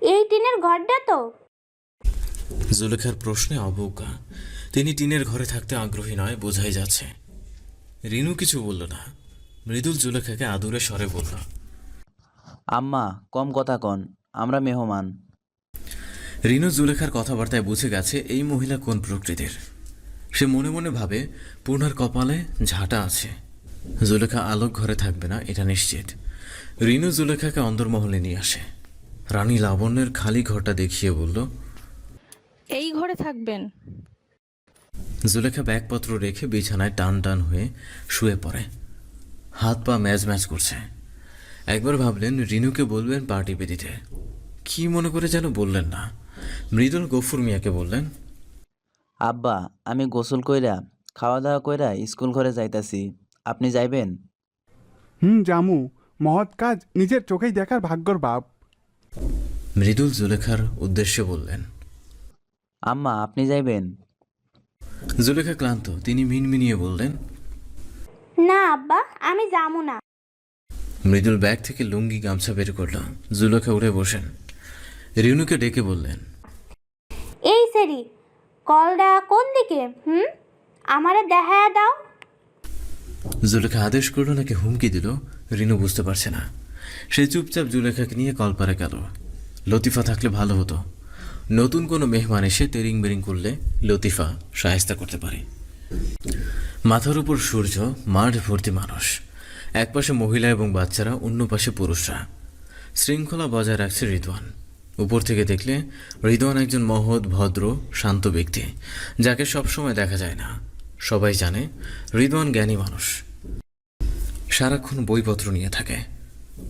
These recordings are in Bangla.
এই টিনের ঘরটা তো। জুলেখার প্রশ্নে অবজ্ঞা। তিনি টিনের ঘরে থাকতে আগ্রহী নয় বোঝাই যাচ্ছে। রিনু কিছু বলল না। মৃদুল জুলেখাকে আদুরে স্বরে বলল আম্মা কম কথা কন আমরা মেহমান। রিনু জুলেখার কথাবার্তায় বুঝে গেছে এই মহিলা কোন প্রকৃতির। সে মনে মনে ভাবে পূর্ণার কপালে ঝাঁটা আছে। জুলেখা আলোক ঘরে থাকবে না এটা নিশ্চিত। রিনু জুলেখাকে অন্দরমহলে নিয়ে আসে। রানী লাবণ্যের খালি ঘরটা দেখিয়ে বলল এই ঘরে থাকবেন। জুলেখা ব্যাগপত্র রেখে বিছানায় টান টান হয়ে শুয়ে পড়ে। হাত পা ম্যাচ ম্যাচ করছে। একবার ভাবলেন রিনুকে বলবেন পা টিপে দিতে কি মনে করে যেন বললেন না। মৃদুল গফুর মিয়াকে বললেন আব্বা আমি গোসল কইরা খাওয়া দাওয়া কইরা স্কুল ঘরে যাইতাছি। আপনি যাইবেন? হুম জামু মহৎ কাজ নিজের চোখেই দেখার ভাগ্যর বাপ। মৃদুল জুলেখার উদ্দেশ্যে বললেন আম্মা আপনি যাইবেন? জুলেখা ক্লান্ত তিনি মিনমিনিয়ে বললেন না আব্বা আমি যাব না। মৃদুল ব্যাগ থেকে লুঙ্গি গামছা বের করল। জুলেখা উঠে বসেন। রিনুকে ডেকে বললেন এই সেরি কলটা কোন দিকে হুম? আমারে দেখা দাও। জুলেখা আদেশ করল নাকি হুমকি দিল রিনু বুঝতে পারছে না। সে চুপচাপ জুলেখাকে নিয়ে কলপারে গেল। লতিফা থাকলে ভালো হতো। নতুন কোনো মেহমান এসে তেরিং বেরিং করলে লতিফা সাহেস্তা করতে পারে। মাথার উপর সূর্য, মাঠ ভর্তি মানুষ। একপাশে মহিলা এবং বাচ্চারা, অন্য পাশে পুরুষরা। শৃঙ্খলা বজায় রাখছে রিদওয়ান। উপর থেকে দেখলে রিদওয়ান একজন মহৎ, ভদ্র, শান্ত ব্যক্তি, যাকে সবসময় দেখা যায় না। সবাই জানে রিদওয়ান জ্ঞানী মানুষ। সারাক্ষণ বইপত্র নিয়ে থাকে।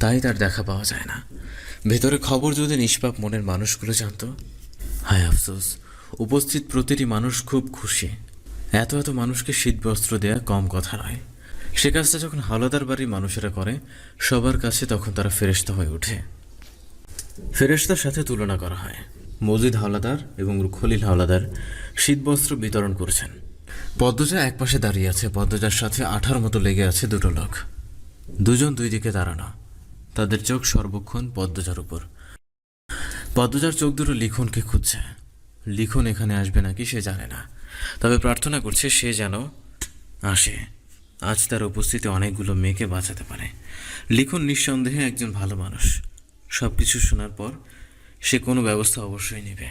তাই তার দেখা পাওয়া যায় না। ভেতরে খবর যদি নিষ্পাপ মনের মানুষগুলো জানতো। হায় আফসোস, উপস্থিত প্রতিটি মানুষ খুব খুশি। এত এত মানুষকে শীতবস্ত্র দেয়া কম কথা নয়। সে কাজটা যখন হাওলাদার বাড়ির মানুষেরা করে, সবার কাছে তখন তারা ফেরেশতা হয়ে ওঠে। ফেরেশতার সাথে তুলনা করা হয়। মজিদ হাওলাদার এবং খলিল হাওলাদার শীতবস্ত্র বিতরণ করছেন। পদ্মজা একপাশে দাঁড়িয়ে আছে, পদ্মজার সাথে আঠার মতো লেগে আছে দুটো লোক। দুজন দুই দিকে দাঁড়ানো। তাদের চোখ সর্বক্ষণ পদ্মজার উপর। পদ্মজার চোখ দুটো লিখনকে খুঁজছে। লিখন এখানে আসবে নাকি সে জানে না। তবে প্রার্থনা করছে সে যেন আসে। আজ তার উপস্থিতি অনেকগুলো মেয়েকে বাঁচাতে পারে। লিখন নিঃসন্দেহে একজন ভালো মানুষ। সব কিছু শোনার পর সে কোনো ব্যবস্থা অবশ্যই নেবে।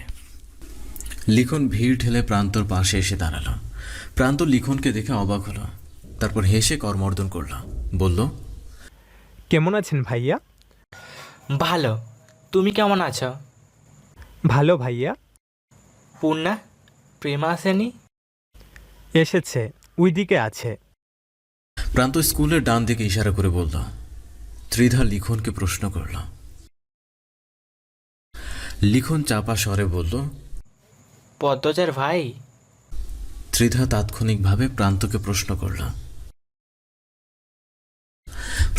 লিখন ভিড় ঠেলে প্রান্তর পাশে এসে দাঁড়াল। প্রান্ত লিখনকে দেখে অবাক হলো। তারপর হেসে কর্মর্দন করল। বলল কেমন আছেন ভাইয়া? ভালো। তুমি কেমন আছো? ভালো ভাইয়া। পূর্ণা প্রেমা আসেনি? এসেছে ওই দিকে আছে। প্রান্ত স্কুলের ডান দিকে ইশারা করে বলল ত্রিধা লিখনকে প্রশ্ন করল। লিখন চাপা স্বরে বলল পদ্মজার ভাই? ত্রিধা তাৎক্ষণিকভাবে প্রান্তকে প্রশ্ন করল।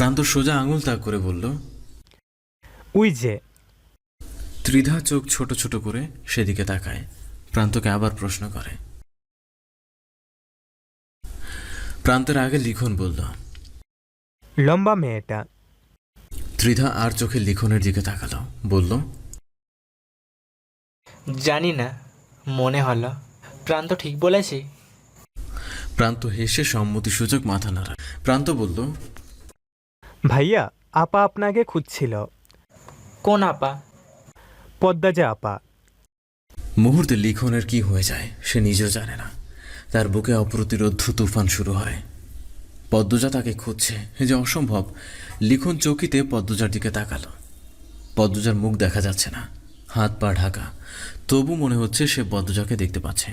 প্রান্ত সোজা আঙুল তাক করে বলল ওই যে। ত্রিধা চোখ ছোট ছোট করে সেদিকে তাকায় প্রান্তকে আবার প্রশ্ন করে। প্রান্তের আগে লিখন বলল লম্বা মেয়েটা। ত্রিধা আর চোখে লিখনের দিকে তাকালো বলল জানি না মনে হলো। প্রান্ত ঠিক বলেছি? প্রান্ত হেসে সম্মতিসূচক মাথা নাড়া প্রান্ত বলল ভাইয়া আপা আপনাকে খুঁজছিল। কোন আপা? পদ্মাজা আপা। মুহূর্তে লিখনের কি হয়ে যায় সে নিজেও জানে না। তার বুকে অপ্রতিরোধ তুফান শুরু হয়। পদ্মজা তাকে খুঁজছে এ যে অসম্ভব। লিখন চৌকিতে পদ্মজার দিকে তাকালো। পদ্মজার মুখ দেখা যাচ্ছে না হাত পা ঢাকা। তবু মনে হচ্ছে সে পদ্মজাকে দেখতে পাচ্ছে।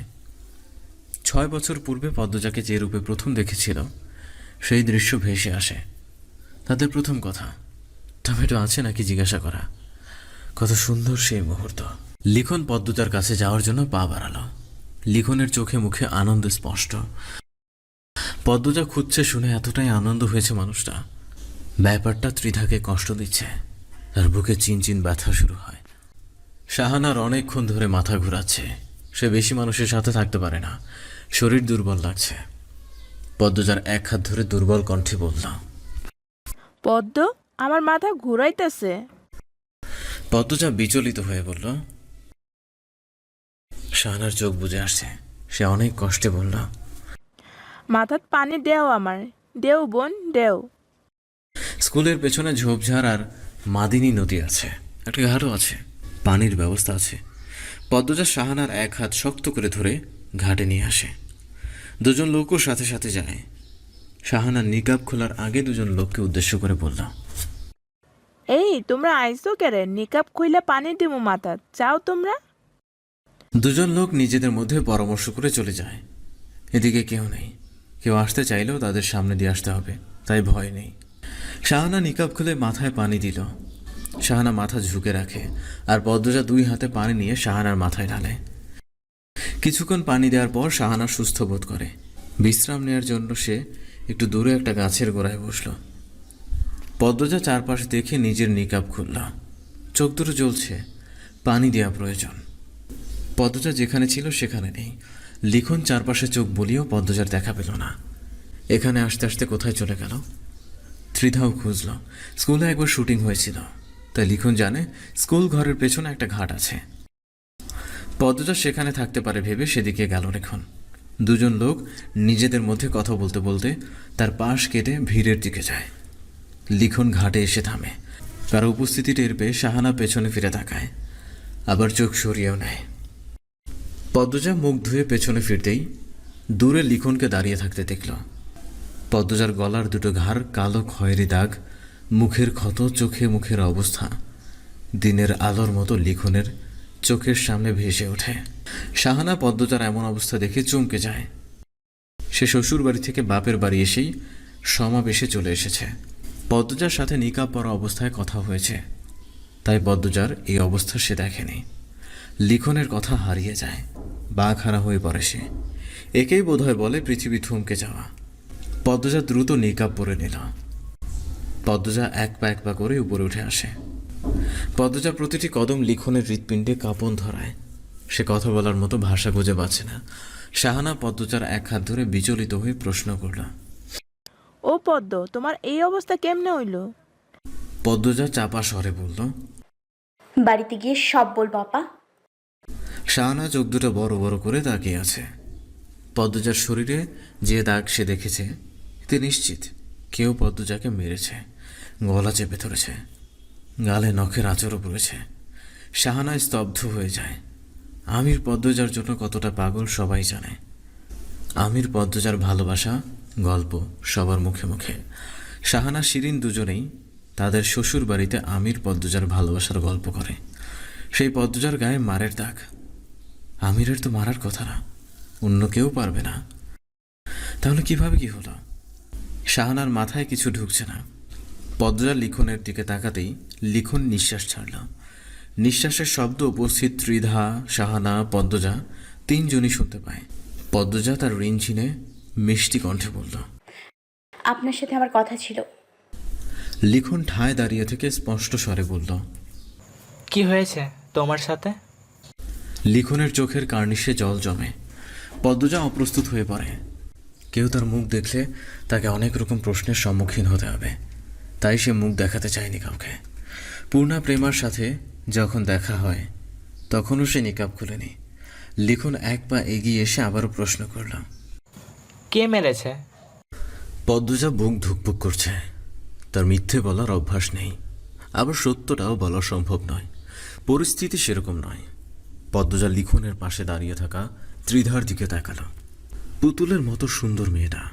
ছয় বছর পূর্বে পদ্মজাকে যে রূপে প্রথম দেখেছিল সেই দৃশ্য ভেসে আসে। তাদের প্রথম কথা, টমেটো আছে নাকি জিজ্ঞাসা করা। কত সুন্দর সেই মুহূর্ত। লিখন পদ্মজার কাছে যাওয়ার জন্য পা বাড়ালো। লিখনের চোখে মুখে আনন্দ স্পষ্ট। পদ্মজা খুঁজছে শুনে এতটাই আনন্দ হয়েছে মানুষটা। ব্যাপারটা ত্রিধাকে কষ্ট দিচ্ছে। তার বুকে চিনচিন ব্যথা শুরু হয়। শাহানার অনেকক্ষণ ধরে মাথা ঘোরাচ্ছে। সে বেশি মানুষের সাথে থাকতে পারে না। শরীর দুর্বল লাগছে। পদ্মজার এক হাত ধরে দুর্বল কণ্ঠে বলল পদ্ম আমার মাথা ঘুরাইতেছে। পদ্মজা বিচলিত হয়ে বলল শাহানার চোখ বুঝে আসছে। সে অনেক কষ্টে বলল মাথাত পানি দেও আমার দেও বোন দেও। স্কুলের পেছনে ঝোপঝাড় আর মাদিনী নদী আছে একটা ঘাটও আছে পানির ব্যবস্থা আছে। পদ্মজা শাহানার এক হাত শক্ত করে ধরে ঘাটে নিয়ে আসে। দুজন লোকও সাথে সাথে যায়। শাহানার নিকাব খোলার আগে দুজন লোককে উদ্দেশ্য করে বলল এই তোমরা আইসো কেরে? নিকাপ খুইলে পানি দিমু মাথাত। চাও তোমরা। দুজন লোক নিজেদের মধ্যে পরামর্শ করে চলে যায়। এদিকে কেউ নেই। কেউ আসতে চাইলেও তাদের সামনে দিয়ে আসতে হবে তাই ভয় নেই। শাহানা নিকাব খুলে মাথায় পানি দিল। শাহানা মাথা ঝুঁকে রাখে আর পদ্মজা দুই হাতে পানি নিয়ে শাহানার মাথায় ঢালে। কিছুক্ষণ পানি দেওয়ার পর শাহানা সুস্থ বোধ করে। বিশ্রাম নেওয়ার জন্য সে একটু দূরে একটা গাছের গোড়ায় বসল। পদ্মজা চারপাশ দেখে নিজের নিকাব খুলল। চোখ দুটো জ্বলছে। পানি দেওয়া প্রয়োজন। পদ্মজা যেখানে ছিল সেখানে নেই। লিখন চারপাশে চোখ বলিয়েও পদ্মজার দেখা পেল না। এখানে আসতে আসতে কোথায় চলে গেল? ত্রিধাও খুঁজল। স্কুলে একবার শুটিং হয়েছিল। তাই লিখন জানে স্কুল ঘরের পেছনে একটা ঘাট আছে। পদ্মজা সেখানে থাকতে পারে ভেবে সেদিকে গেল লিখন। দুজন লোক নিজেদের মধ্যে কথা বলতে বলতে তার পাশ কেটে ভিড়ের দিকে যায়। লিখন ঘাটে এসে থামে। তার উপস্থিতি টের পেয়ে শাহানা পেছনে ফিরে তাকায়। আবার চোখ সরিয়েও নেয়। পদ্মজা মুখ ধুয়ে পেছনে ফিরতেই দূরে লিখনকে দাঁড়িয়ে থাকতে দেখল। পদ্মজার গলার দুটো ঘাড় কালো খয়েরি দাগ, মুখের ক্ষত, চোখে মুখের অবস্থা, দিনের আলোর মতো লিখনের চোখের সামনে ভেসে ওঠে। শাহানা পদ্মজার এমন অবস্থা দেখে চমকে যায়। সে শ্বশুর বাড়ি থেকে বাপের বাড়ি এসেই সমাবেশে চলে এসেছে। পদ্মজার সাথে নিকাব পরা অবস্থায় কথা হয়েছে। তাই পদ্মজার এই অবস্থা সে দেখেনি। লিখনের কথা হারিয়ে যায়। বাঘ হারা হয়ে পড়ে সে। একেই বোধহয় বলে পৃথিবী থমকে যাওয়া। পদ্মজা দ্রুত নিকাব পরে নিল। পদ্মজা এক পা এক পা করে উপরে উঠে আসে। পদ্মজা প্রতিটি কদম লিখনের হৃৎপিণ্ডে কাঁপন ধরায়। সে কথা বলার মতো ভাষা খুঁজে পাচ্ছে না। শাহানা পদ্মচার এক হাত ধরে বিচলিত হয়ে প্রশ্ন করল। ও পদ্ম তোমার এই অবস্থা কেমনে হইল? পদ্মজা চাপা স্বরে বলল বাড়িতে গিয়ে সব বল বাবা শাহানা চোখ দুটো বড় বড় করে তাকিয়ে আছে। পদ্মজার শরীরে যে দাগ সে দেখেছে এতে নিশ্চিত কেউ পদ্মজাকে মেরেছে গলা চেপে ধরেছে গালে নখের আচরও পড়েছে। শাহানায় স্তব্ধ হয়ে যায়। আমির পদ্মজার জন্য কতটা পাগল সবাই জানে। আমির পদ্মজার ভালোবাসা, গল্প সবার মুখে মুখে। শাহানা, শিরিন দুজনেই তাদের শ্বশুর বাড়িতে আমির পদ্মজার ভালোবাসার গল্প করে। সেই পদ্মজার গায়ে মারের দাগ। আমিরের তো মারার কথা না, অন্য কেউ পারবে না। তাহলে কীভাবে কি হলো? শাহানার মাথায় কিছু ঢুকছে না। পদ্মজার লিখনের দিকে তাকাতেই লিখন নিঃশ্বাস ছাড়ল। নিঃশ্বাসের শব্দ উপস্থিত ত্রিধা সাহানা পদ্মজা তিনজনই শুনতে পায়। পদ্মজা তার ঋণ ছিনে মিষ্টি কণ্ঠে বলল আপনার সাথে আমার কথা ছিল। লিখন ঠায় দাঁড়িয়ে থেকে স্পষ্ট স্বরে বলল কি হয়েছে তোমার সাথে? লিখনের চোখের কার্নিশে জল জমে। পদ্মজা অপ্রস্তুত হয়ে পড়ে। কেউ তার মুখ দেখলে তাকে অনেক রকম প্রশ্নের সম্মুখীন হতে হবে। তাই সে মুখ দেখাতে চায়নি কাউকে। পূর্ণা প্রেমার সাথে যখন দেখা হয় তখনও সে নিকাব খুলেনি লিখন এক পা এগিয়ে এসে আবারও প্রশ্ন করল কে মেরেছে? পদ্মজা বুক ধুকপুক করছে। তার মিথ্যে বলার অভ্যাস নেই। আবার সত্যটাও বলা সম্ভব নয়। পরিস্থিতি সেরকম নয়। পদ্মজা লিখনের পাশে দাঁড়িয়ে থাকা ত্রিধার দিকে তাকালো। পুতুলের মতো সুন্দর মেয়েটা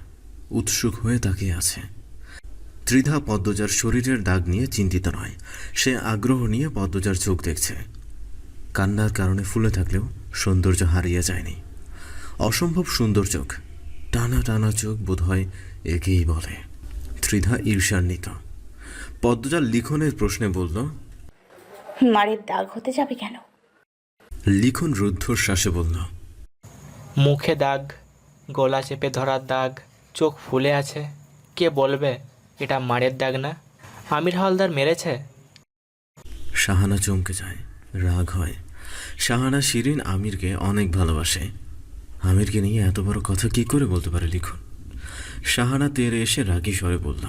উৎসুক হয়ে তাকিয়ে আছে। ত্রিধা পদ্মজার শরীরের দাগ নিয়ে চিন্তিত নয়। সে আগ্রহ নিয়ে পদ্মজার চোখ দেখছে। কান্নার কারণে ফুলে থাকলেও সৌন্দর্য হারিয়ে যায়নি। অসম্ভব সুন্দর চোখ। টানা টানা চোখ বোধহয় একেই বলে। ত্রিধা ঈর্ষান্বিত। পদ্মজা লিখনের প্রশ্নে বলল মারের দাগ হতে যাবে কেন? লিখন রুদ্ধশ্বাসে বলল মুখে দাগ গলা চেপে ধরার দাগ চোখ ফুলে আছে কে বলবে? এটা মারের দাগ না। আমির হালদার মেরেছে? শাহানা চমকে যায় রাগ হয়। শাহানা শিরিন আমিরকে অনেক ভালোবাসে। আমিরকে নিয়ে এত বড় কথা কি করে বলতে পারে লিখুন? শাহানা তেরে এসে রাগী স্বরে বলল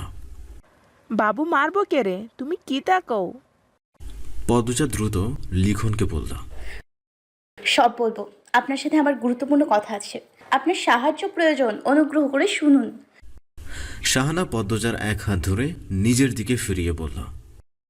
বাবু মারবো কে রে? তুমি কি তাকও? পদ্মজা দ্রুত লিখনকে বলল সব বলব। আপনার সাথে আমার গুরুত্বপূর্ণ কথা আছে। আপনার সাহায্য প্রয়োজন অনুগ্রহ করে শুনুন। শাহানা পদ্মজার এক হাত ধরে নিজের দিকে ফিরিয়ে বলল